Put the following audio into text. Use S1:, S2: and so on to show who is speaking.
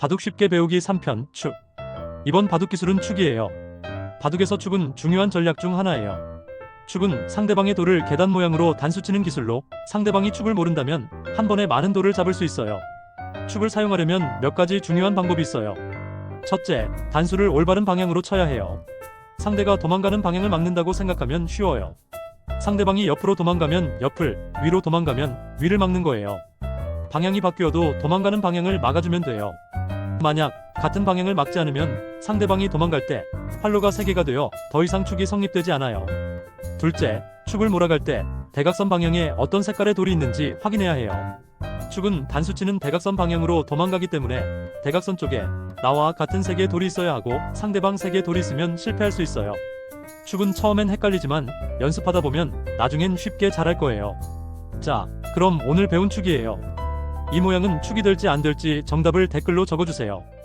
S1: 바둑 쉽게 배우기 3편 축. 이번 바둑 기술은 축이에요. 바둑에서 축은 중요한 전략 중 하나예요. 축은 상대방의 돌을 계단 모양으로 단수 치는 기술로 상대방이 축을 모른다면 한 번에 많은 돌을 잡을 수 있어요. 축을 사용하려면 몇 가지 중요한 방법이 있어요. 첫째, 단수를 올바른 방향으로 쳐야 해요. 상대가 도망가는 방향을 막는다고 생각하면 쉬워요. 상대방이 옆으로 도망가면 옆을, 위로 도망가면 위를 막는 거예요. 방향이 바뀌어도 도망가는 방향을 막아주면 돼요. 만약 같은 방향을 막지 않으면 상대방이 도망갈 때 활로가 3개가 되어 더 이상 축이 성립되지 않아요. 둘째, 축을 몰아갈 때 대각선 방향에 어떤 색깔의 돌이 있는지 확인해야 해요. 축은 단수치는 대각선 방향으로 도망가기 때문에 대각선 쪽에 나와 같은 색의 돌이 있어야 하고 상대방 색의 돌이 있으면 실패할 수 있어요. 축은 처음엔 헷갈리지만 연습하다 보면 나중엔 쉽게 잘할 거예요. 자, 그럼 오늘 배운 축이에요. 이 모양은 축이 될지 안 될지 정답을 댓글로 적어주세요.